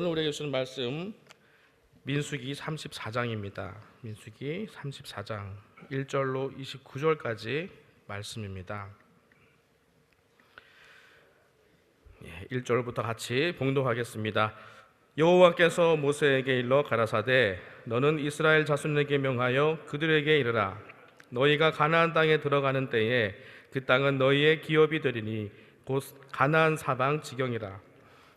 오늘 우리에게 주시는 말씀 민수기 34장입니다. 민수기 34장 1절로 29절까지 말씀입니다. 예, 1절부터 같이 봉독하겠습니다. 여호와께서 모세에게 일러 가라사대 너는 이스라엘 자손에게 명하여 그들에게 이르라 너희가 가나안 땅에 들어가는 때에 그 땅은 너희의 기업이 되리니 곧 가나안 사방 지경이라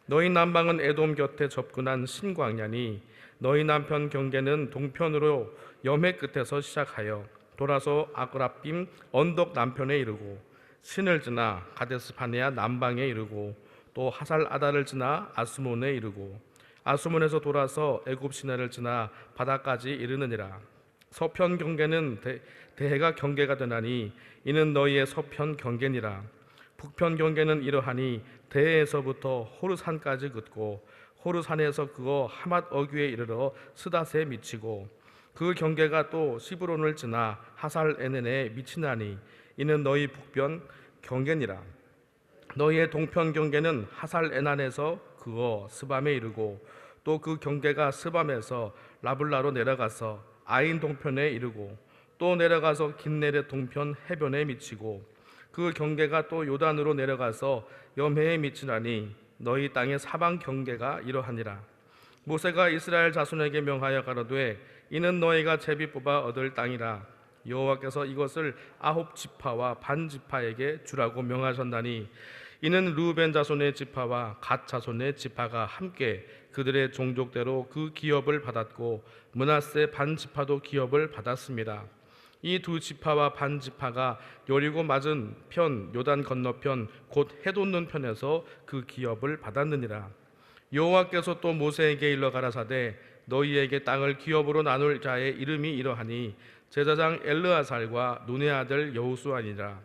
너희 남방은 에돔 곁에 접근한 신광야니 너희 남편 경계는 동편으로 염해 끝에서 시작하여 돌아서 아그라빔 언덕 남편에 이르고 신을 지나 가데스 파네아 남방에 이르고 또 하살 아다를 지나 아스몬에 이르고 아스몬에서 돌아서 애굽 시내를 지나 바다까지 이르느니라. 서편 경계는 대, 대해가 경계가 되나니 이는 너희의 서편 경계니라. 북편 경계는 이러하니 대해에서부터 호르산까지 긋고 호르산에서 그거 하맛 어귀에 이르러 스닷에 미치고 그 경계가 또 시브론을 지나 하살 에넨에 미치나니 이는 너희 북변 경계니라. 너희의 동편 경계는 하살 에난에서 그거 스밤에 이르고 또 그 경계가 스밤에서 라블라로 내려가서 아인 동편에 이르고 또 내려가서 긴네레 동편 해변에 미치고 그 경계가 또 요단으로 내려가서 염해에 미치나니 너희 땅의 사방 경계가 이러하니라 모세가 이스라엘 자손에게 명하여 가로되 이는 너희가 제비 뽑아 얻을 땅이라 여호와께서 이것을 아홉 지파와 반 지파에게 주라고 명하셨나니 이는 루벤 자손의 지파와 갓 자손의 지파가 함께 그들의 종족대로 그 기업을 받았고 문하세 반 지파도 기업을 받았습니다. 이 두 지파와 반 지파가 여리고 맞은 편 요단 건너편 곧 해돋는 편에서 그 기업을 받았느니라. 여호와께서 또 모세에게 일러 가라사대 너희에게 땅을 기업으로 나눌 자의 이름이 이러하니 제사장 엘르아살과 눈의 아들 여호수아니라.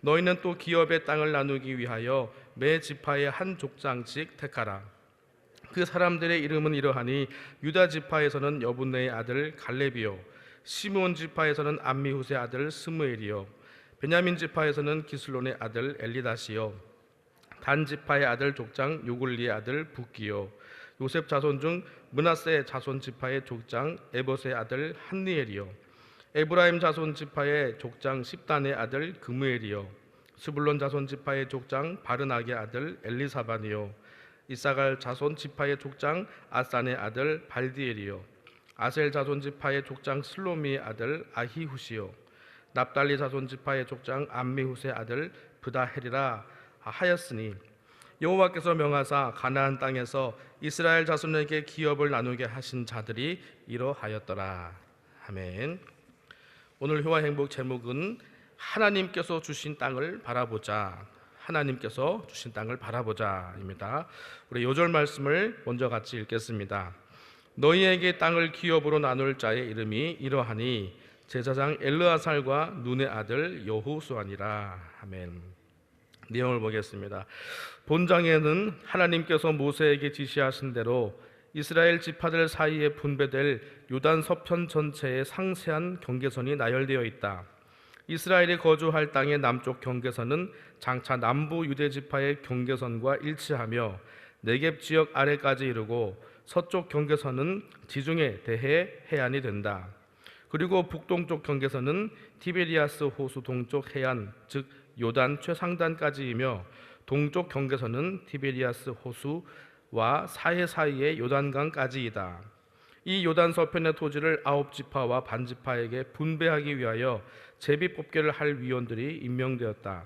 너희는 또 기업의 땅을 나누기 위하여 매 지파의 한 족장씩 택하라. 그 사람들의 이름은 이러하니 유다 지파에서는 여분네의 아들 갈렙이요 시므온 지파에서는 암미후스의 아들 스무엘이요. 베냐민 지파에서는 기슬론의 아들 엘리다시요. 단 지파의 아들 족장 요굴리의 아들 북기요. 요셉 자손 중 문하세 자손 지파의 족장 에봇의 아들 한니엘이요. 에브라임 자손 지파의 족장 십단의 아들 그무엘이요. 스불론 자손 지파의 족장 바르나게 아들 엘리사반이요. 이사갈 자손 지파의 족장 아산의 아들 발디엘이요 아셀 자손 지파의 족장 슬로미의 아들 아히후시요 납달리 자손 지파의 족장 암미후스의 아들 브다헬이라 하였으니 여호와께서 명하사 가나안 땅에서 이스라엘 자손에게 기업을 나누게 하신 자들이 이러하였더라 아멘. 오늘 효와 행복 제목은 하나님께서 주신 땅을 바라보자. 하나님께서 주신 땅을 바라보자입니다. 우리 요절 말씀을 먼저 같이 읽겠습니다. 너희에게 땅을 기업으로 나눌 자의 이름이 이러하니 제사장 엘르아살과 눈의 아들 여호수아니라. 아멘. 내용을 보겠습니다. 본장에는 하나님께서 모세에게 지시하신 대로 이스라엘 지파들 사이에 분배될 요단 서편 전체의 상세한 경계선이 나열되어 있다. 이스라엘이 거주할 땅의 남쪽 경계선은 장차 남부 유대 지파의 경계선과 일치하며 네겝 지역 아래까지 이르고 서쪽 경계선은 지중해 대해 해안이 된다. 그리고 북동쪽 경계선은 티베리아스 호수 동쪽 해안 즉 요단 최상단까지이며 동쪽 경계선은 티베리아스 호수와 사해 사이의 요단강까지이다. 이 요단 서편의 토지를 아홉 지파와 반 지파에게 분배하기 위하여 제비 뽑기를 할 위원들이 임명되었다.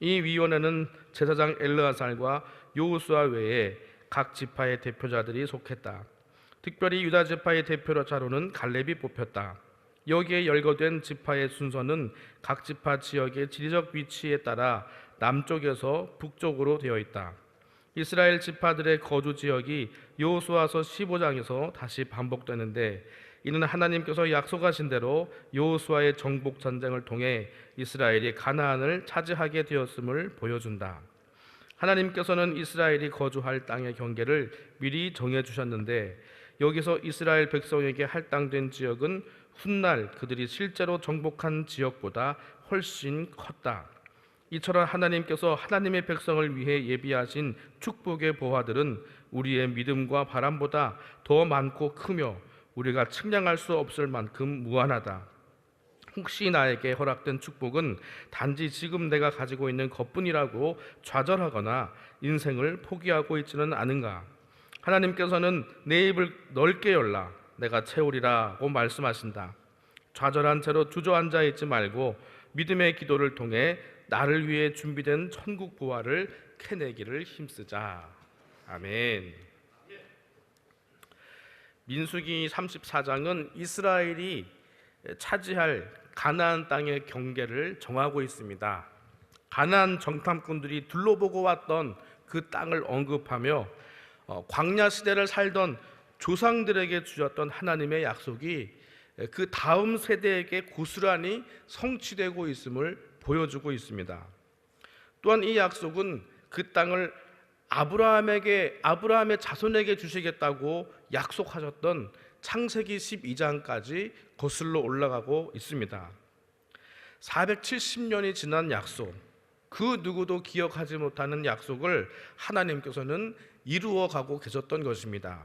이 위원회는 제사장 엘르아살과 요우스와 외에 각 지파의 대표자들이 속했다. 특별히 유다 지파의 대표자로는 갈렙이 뽑혔다. 여기에 열거된 지파의 순서는 각 지파 지역의 지리적 위치에 따라 남쪽에서 북쪽으로 되어 있다. 이스라엘 지파들의 거주 지역이 여호수아서 15장에서 다시 반복되는데 이는 하나님께서 약속하신 대로 여호수아의 정복 전쟁을 통해 이스라엘이 가나안을 차지하게 되었음을 보여준다. 하나님께서는 이스라엘이 거주할 땅의 경계를 미리 정해 주셨는데 여기서 이스라엘 백성에게 할당된 지역은 훗날 그들이 실제로 정복한 지역보다 훨씬 컸다. 이처럼 하나님께서 하나님의 백성을 위해 예비하신 축복의 보화들은 우리의 믿음과 바람보다 더 많고 크며 우리가 측량할 수 없을 만큼 무한하다. 혹시 나에게 허락된 축복은 단지 지금 내가 가지고 있는 것뿐이라고 좌절하거나 인생을 포기하고 있지는 않은가? 하나님께서는 내 입을 넓게 열라 내가 채우리라고 말씀하신다. 좌절한 채로 주저앉아 있지 말고 믿음의 기도를 통해 나를 위해 준비된 천국 부활을 캐내기를 힘쓰자. 아멘. 민수기 34장은 이스라엘이 차지할 가나안 땅의 경계를 정하고 있습니다. 가나안 정탐꾼들이 둘러보고 왔던 그 땅을 언급하며 어, 광야 시대를 살던 조상들에게 주셨던 하나님의 약속이 그 다음 세대에게 고스란히 성취되고 있음을 보여주고 있습니다. 또한 이 약속은 그 땅을 아브라함에게 아브라함의 자손에게 주시겠다고 약속하셨던 창세기 12장까지 거슬러 올라가고 있습니다. 470년이 지난 약속, 그 누구도 기억하지 못하는 약속을 하나님께서는 이루어 가고 계셨던 것입니다.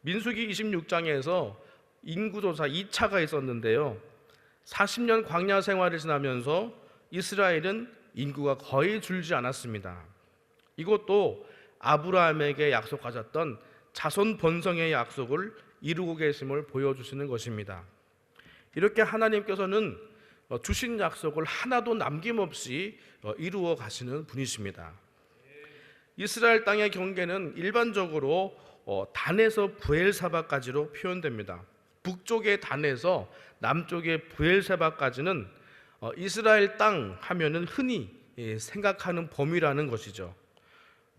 민수기 26장에서 인구조사 2차가 있었는데요. 40년 광야 생활을 지나면서 이스라엘은 인구가 거의 줄지 않았습니다. 이것도 아브라함에게 약속하셨던 자손 번성의 약속을 이루고 계심을 보여주시는 것입니다. 이렇게 하나님께서는 어, 주신 약속을 하나도 남김없이 어, 이루어 가시는 분이십니다. 이스라엘 땅의 경계는 일반적으로 어, 단에서 부엘사바까지로 표현됩니다. 북쪽의 단에서 남쪽의 부엘세바까지는 이스라엘 땅 하면은 흔히 예, 생각하는 범위라는 것이죠.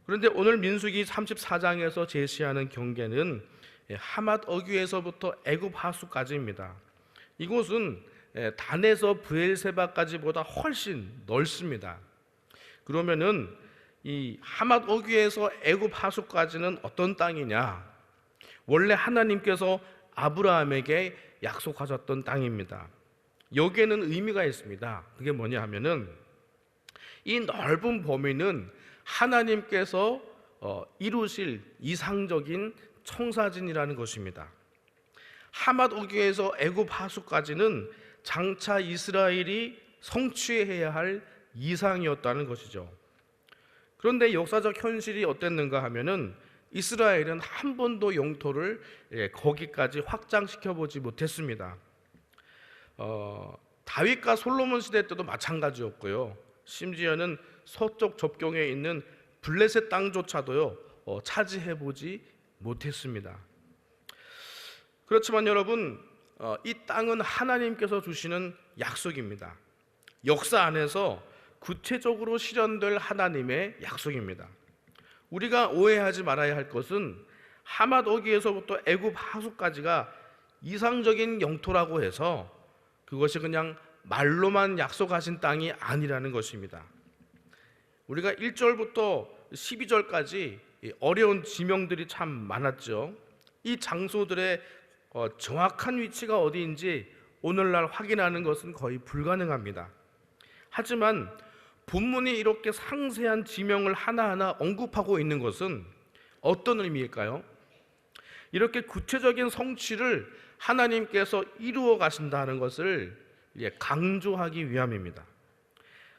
그런데 오늘 민수기 34장에서 제시하는 경계는 예, 하맛 어귀에서부터 애굽 하수까지입니다. 이곳은 예, 단에서 브엘세바까지보다 훨씬 넓습니다. 그러면은 이 하맛 어귀에서 애굽 하수까지는 어떤 땅이냐? 원래 하나님께서 아브라함에게 약속하셨던 땅입니다. 여기에는 의미가 있습니다. 그게 뭐냐 하면은 이 넓은 범위는 하나님께서 어, 이루실 이상적인 청사진이라는 것입니다. 하맛 오기에서 애굽 하수까지는 장차 이스라엘이 성취해야 할 이상이었다는 것이죠. 그런데 역사적 현실이 어땠는가 하면은 이스라엘은 한 번도 영토를 예, 거기까지 확장시켜 보지 못했습니다. 어, 다윗과 솔로몬 시대 때도 마찬가지였고요. 심지어는 서쪽 접경에 있는 블레셋 땅조차도요 어, 차지해 보지 못했습니다. 그렇지만 여러분 어, 이 땅은 하나님께서 주시는 약속입니다. 역사 안에서 구체적으로 실현될 하나님의 약속입니다. 우리가 오해하지 말아야 할 것은 하맛 오기에서부터 애굽 하수까지가 이상적인 영토라고 해서 그것이 그냥 말로만 약속하신 땅이 아니라는 것입니다. 우리가 1절부터 12절까지 어려운 지명들이 참 많았죠. 이 장소들의 어, 정확한 위치가 어디인지 오늘날 확인하는 것은 거의 불가능합니다. 하지만 본문이 이렇게 상세한 지명을 하나하나 언급하고 있는 것은 어떤 의미일까요? 이렇게 구체적인 성취를 하나님께서 이루어 가신다는 것을 강조하기 위함입니다.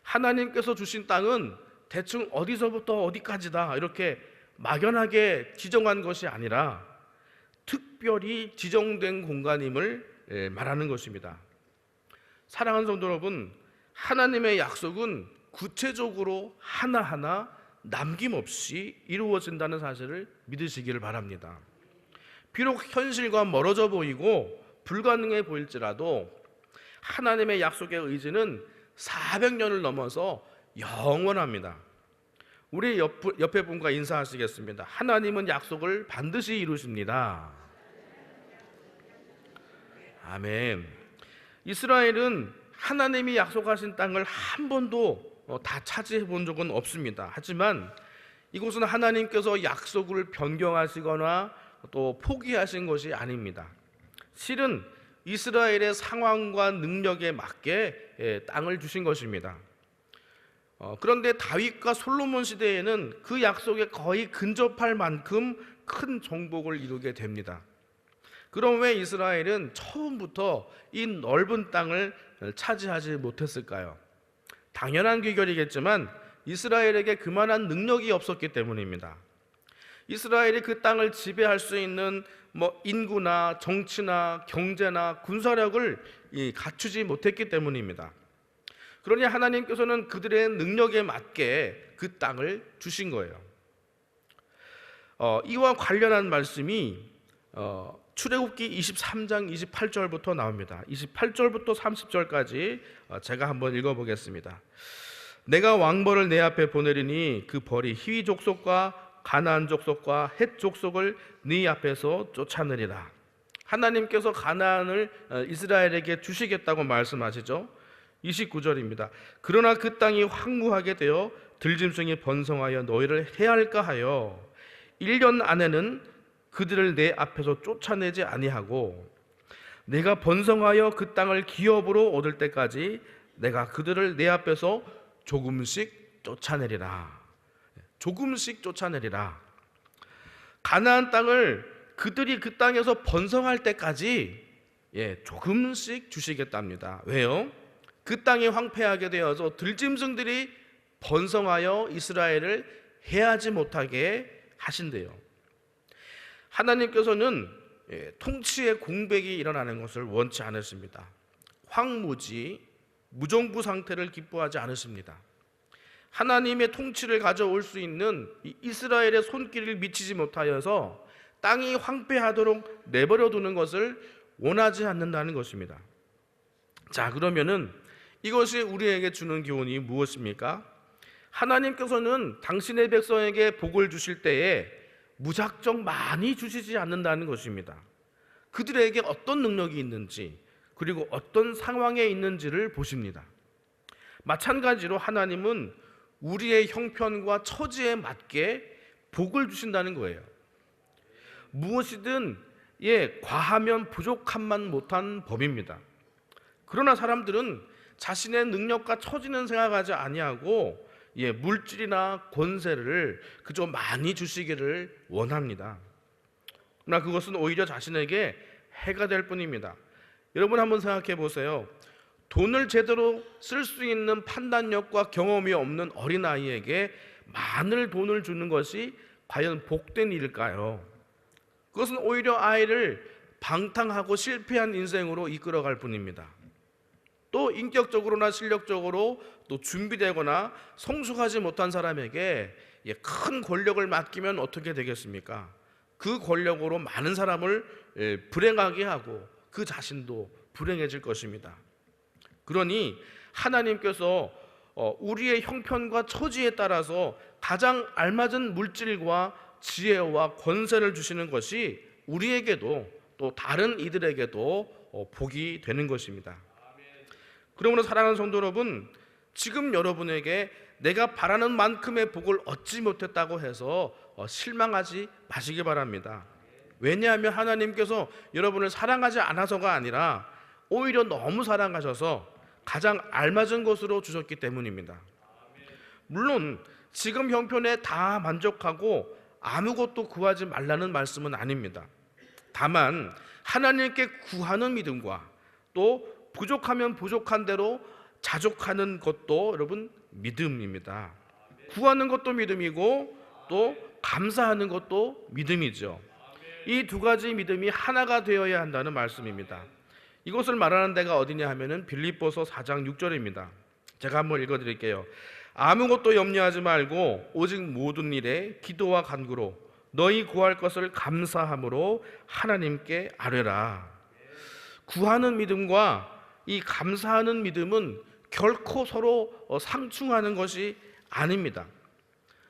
하나님께서 주신 땅은 대충 어디서부터 어디까지다 이렇게 막연하게 지정한 것이 아니라 특별히 지정된 공간임을 말하는 것입니다. 사랑하는 성도 여러분, 하나님의 약속은 구체적으로 하나하나 남김없이 이루어진다는 사실을 믿으시기를 바랍니다. 비록 현실과 멀어져 보이고 불가능해 보일지라도 하나님의 약속의 의지는 400년을 넘어서 영원합니다. 우리 옆, 옆에 분과 인사하시겠습니다. 하나님은 약속을 반드시 이루십니다. 아멘. 이스라엘은 하나님이 약속하신 땅을 한 번도 어, 다 차지해 본 적은 없습니다. 하지만 이곳은 하나님께서 약속을 변경하시거나 또 포기하신 것이 아닙니다. 실은 이스라엘의 상황과 능력에 맞게 예, 땅을 주신 것입니다. 어, 그런데 다윗과 솔로몬 시대에는 그 약속에 거의 근접할 만큼 큰 정복을 이루게 됩니다. 그럼 왜 이스라엘은 처음부터 이 넓은 땅을 차지하지 못했을까요? 당연한 귀결이겠지만 이스라엘에게 그만한 능력이 없었기 때문입니다. 이스라엘이 그 땅을 지배할 수 있는 뭐 인구나 정치나 경제나 군사력을 이 갖추지 못했기 때문입니다. 그러니 하나님께서는 그들의 능력에 맞게 그 땅을 주신 거예요. 어, 이와 관련한 말씀이 어, 출애굽기 23장 28절부터 나옵니다. 28절부터 30절까지 어, 제가 한번 읽어보겠습니다. 내가 왕벌을 내 앞에 보내리니 그 벌이 희위 족속과 가나안 족속과 헷 족속을 네 앞에서 쫓아내리라. 하나님께서 가나안을 어, 이스라엘에게 주시겠다고 말씀하시죠. 29절입니다. 그러나 그 땅이 황무하게 되어 들짐승이 번성하여 너희를 해할까 하여 1년 안에는 그들을 내 앞에서 쫓아내지 아니하고 내가 번성하여 그 땅을 기업으로 얻을 때까지 내가 그들을 내 앞에서 조금씩 쫓아내리라. 조금씩 쫓아내리라. 가나안 땅을 그들이 그 땅에서 번성할 때까지 예, 조금씩 주시겠답니다. 왜요? 그 땅이 황폐하게 되어서 들짐승들이 번성하여 이스라엘을 해하지 못하게 하신대요. 하나님께서는 예, 통치의 공백이 일어나는 것을 원치 않으십니다. 황무지, 무정부 상태를 기뻐하지 않으십니다. 하나님의 통치를 가져올 수 있는 이스라엘의 손길을 미치지 못하여서 땅이 황폐하도록 내버려 두는 것을 원하지 않는다는 것입니다. 자, 그러면은 이것이 우리에게 주는 교훈이 무엇입니까? 하나님께서는 당신의 백성에게 복을 주실 때에 무작정 많이 주시지 않는다는 것입니다. 그들에게 어떤 능력이 있는지 그리고 어떤 상황에 있는지를 보십니다. 마찬가지로 하나님은 우리의 형편과 처지에 맞게 복을 주신다는 거예요. 무엇이든 예, 과하면 부족함만 못한 법입니다. 그러나 사람들은 자신의 능력과 처지는 생각하지 아니하고 예, 물질이나 권세를 그저 많이 주시기를 원합니다. 그러나 그것은 오히려 자신에게 해가 될 뿐입니다. 여러분 한번 생각해 보세요. 돈을 제대로 쓸 수 있는 판단력과 경험이 없는 어린아이에게 많은 돈을 주는 것이 과연 복된 일일까요? 그것은 오히려 아이를 방탕하고 실패한 인생으로 이끌어갈 뿐입니다. 또 인격적으로나 실력적으로 또 준비되거나 성숙하지 못한 사람에게 예, 큰 권력을 맡기면 어떻게 되겠습니까? 그 권력으로 많은 사람을 예, 불행하게 하고 그 자신도 불행해질 것입니다. 그러니 하나님께서 어, 우리의 형편과 처지에 따라서 가장 알맞은 물질과 지혜와 권세를 주시는 것이 우리에게도 또 다른 이들에게도 어, 복이 되는 것입니다. 그러므로 사랑하는 성도 여러분, 지금 여러분에게 내가 바라는 만큼의 복을 얻지 못했다고 해서 어, 실망하지 마시기 바랍니다. 왜냐하면 하나님께서 여러분을 사랑하지 않아서가 아니라 오히려 너무 사랑하셔서 가장 알맞은 것으로 주셨기 때문입니다. 물론 지금 형편에 다 만족하고 아무것도 구하지 말라는 말씀은 아닙니다. 다만 하나님께 구하는 믿음과 또 부족하면 부족한 대로 자족하는 것도 여러분 믿음입니다. 구하는 것도 믿음이고 또 감사하는 것도 믿음이죠. 이 두 가지 믿음이 하나가 되어야 한다는 말씀입니다. 이것을 말하는 데가 어디냐 하면은 빌립보서 4장 6절입니다. 제가 한번 읽어 드릴게요. 아무것도 염려하지 말고 오직 모든 일에 기도와 간구로 너희 구할 것을 감사함으로 하나님께 아뢰라. 구하는 믿음과 이 감사하는 믿음은 결코 서로 어, 상충하는 것이 아닙니다.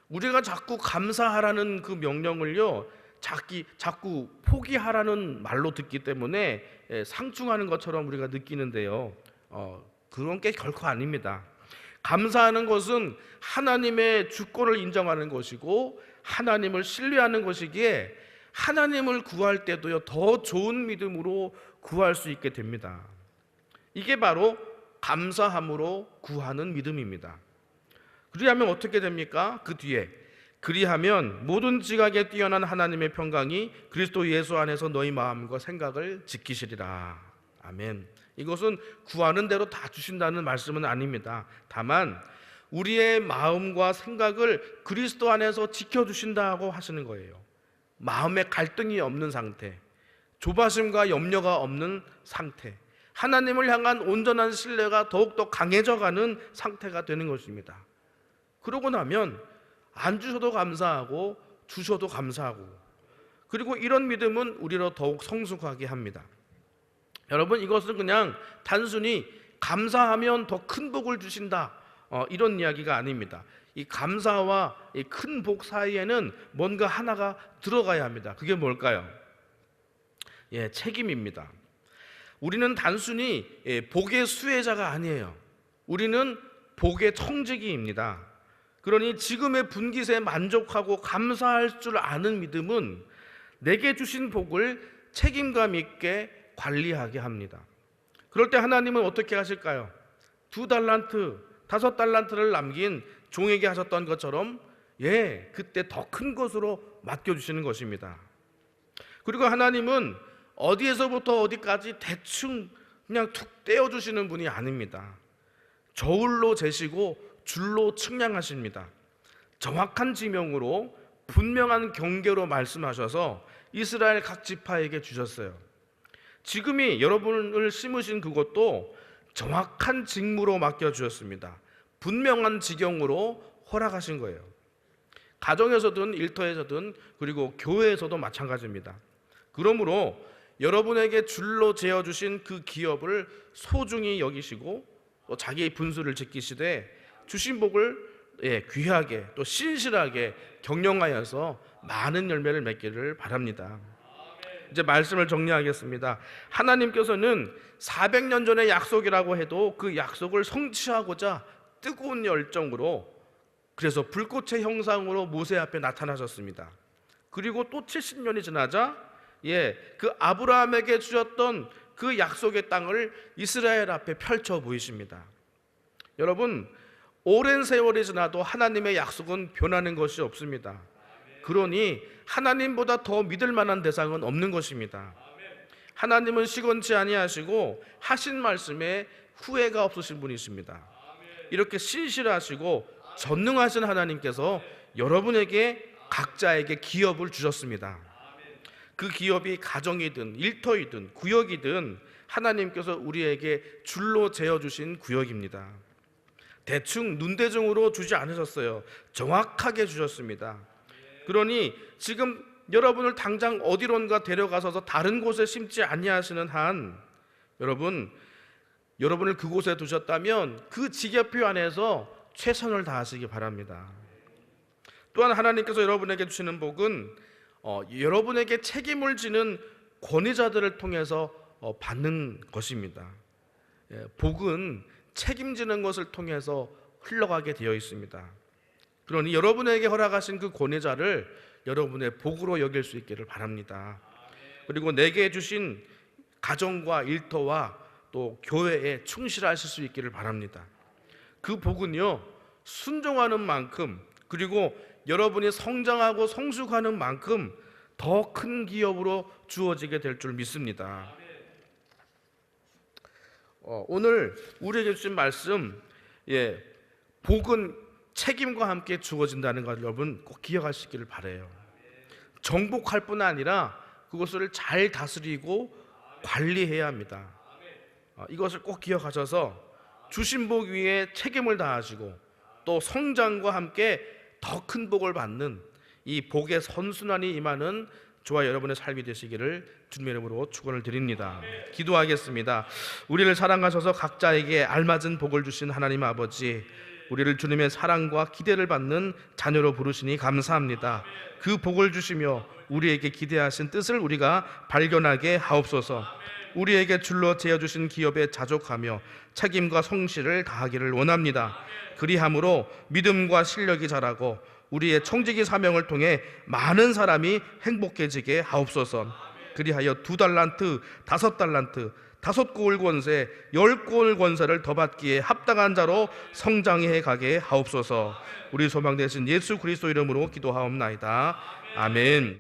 우리가 자꾸 감사하라는 그 명령을요, 자기, 자꾸 포기하라는 말로 듣기 때문에 예, 상충하는 것처럼 우리가 느끼는데요. 어, 그런 게 결코 아닙니다. 감사하는 것은 하나님의 주권을 인정하는 것이고 하나님을 신뢰하는 것이기에 하나님을 구할 때도요 더 좋은 믿음으로 구할 수 있게 됩니다. 이게 바로 감사함으로 구하는 믿음입니다. 그리하면 어떻게 됩니까? 그 뒤에 그리하면 모든 지각에 뛰어난 하나님의 평강이 그리스도 예수 안에서 너희 마음과 생각을 지키시리라. 아멘. 이것은 구하는 대로 다 주신다는 말씀은 아닙니다. 다만 우리의 마음과 생각을 그리스도 안에서 지켜 주신다고 하시는 거예요. 마음에 갈등이 없는 상태, 조바심과 염려가 없는 상태, 하나님을 향한 온전한 신뢰가 더욱더 강해져 가는 상태가 되는 것입니다. 그러고 나면 안 주셔도 감사하고 주셔도 감사하고 그리고 이런 믿음은 우리로 더욱 성숙하게 합니다. 여러분 이것은 그냥 단순히 감사하면 더 큰 복을 주신다 어, 이런 이야기가 아닙니다. 이 감사와 이 큰 복 사이에는 뭔가 하나가 들어가야 합니다. 그게 뭘까요? 예, 책임입니다. 우리는 단순히 예, 복의 수혜자가 아니에요. 우리는 복의 청지기입니다. 그러니 지금의 분깃에 만족하고 감사할 줄 아는 믿음은 내게 주신 복을 책임감 있게 관리하게 합니다. 그럴 때 하나님은 어떻게 하실까요? 두 달란트, 다섯 달란트를 남긴 종에게 하셨던 것처럼 예, 그때 더 큰 것으로 맡겨 주시는 것입니다. 그리고 하나님은 어디에서부터 어디까지 대충 그냥 툭 떼어 주시는 분이 아닙니다. 저울로 재시고 줄로 측량하십니다. 정확한 지명으로 분명한 경계로 말씀하셔서 이스라엘 각 지파에게 주셨어요. 지금이 여러분을 심으신 그것도 정확한 직무로 맡겨 주셨습니다. 분명한 지경으로 허락하신 거예요. 가정에서든 일터에서든 그리고 교회에서도 마찬가지입니다. 그러므로 여러분에게 줄로 재어 주신 그 기업을 소중히 여기시고 또 자기의 분수를 지키시되 주신 복을 예, 귀하게 또 신실하게 경영하여서 많은 열매를 맺기를 바랍니다. 이제 말씀을 정리하겠습니다. 하나님께서는 400년 전의 약속이라고 해도 그 약속을 성취하고자 뜨거운 열정으로 그래서 불꽃의 형상으로 모세 앞에 나타나셨습니다. 그리고 또 70년이 지나자 예, 그 아브라함에게 주셨던 그 약속의 땅을 이스라엘 앞에 펼쳐 보이십니다. 여러분, 오랜 세월이 지나도 하나님의 약속은 변하는 것이 없습니다. 그러니 하나님보다 더 믿을 만한 대상은 없는 것입니다. 하나님은 시건치 아니하시고 하신 말씀에 후회가 없으신 분이십니다. 이렇게 신실하시고 전능하신 하나님께서 여러분에게 각자에게 기업을 주셨습니다. 그 기업이 가정이든 일터이든 구역이든 하나님께서 우리에게 줄로 재어 주신 구역입니다. 대충 눈대중으로 주지 않으셨어요. 정확하게 주셨습니다. 그러니 지금 여러분을 당장 어디론가 데려가서 다른 곳에 심지 아니하시는 한 여러분 여러분을 그곳에 두셨다면 그 지계표 안에서 최선을 다하시기 바랍니다. 또한 하나님께서 여러분에게 주시는 복은 어, 여러분에게 책임을 지는 권위자들을 통해서 어, 받는 것입니다. 예, 복은 책임지는 것을 통해서 흘러가게 되어 있습니다. 그러니 여러분에게 허락하신 그 권위자를 여러분의 복으로 여길 수 있기를 바랍니다. 그리고 내게 주신 가정과 일터와 또 교회에 충실하실 수 있기를 바랍니다. 그 복은요, 순종하는 만큼 그리고 여러분이 성장하고 성숙하는 만큼 더 큰 기업으로 주어지게 될 줄 믿습니다. 어, 오늘 우리에게 주신 말씀, 예, 복은 책임과 함께 주어진다는 것 여러분 꼭 기억하시기를 바래요. 정복할 뿐 아니라 그것을 잘 다스리고 관리해야 합니다. 어, 이것을 꼭 기억하셔서 주신 복 위에 책임을 다하시고 또 성장과 함께 더 큰 복을 받는 이 복의 선순환이 임하는 저와 여러분의 삶이 되시기를 주님의 이름으로 축원을 드립니다. 기도하겠습니다. 우리를 사랑하셔서 각자에게 알맞은 복을 주신 하나님 아버지, 우리를 주님의 사랑과 기대를 받는 자녀로 부르시니 감사합니다. 그 복을 주시며 우리에게 기대하신 뜻을 우리가 발견하게 하옵소서. 우리에게 줄로 재어 주신 기업에 자족하며 책임과 성실을 다하기를 원합니다. 그리함으로 믿음과 실력이 자라고 우리의 청지기 사명을 통해 많은 사람이 행복해지게 하옵소서. 그리하여 두 달란트, 다섯 달란트, 다섯 골 권세, 열 골 권세를 더 받기에 합당한 자로 성장해 가게 하옵소서. 우리 소망 되신 예수 그리스도 이름으로 기도하옵나이다. 아멘.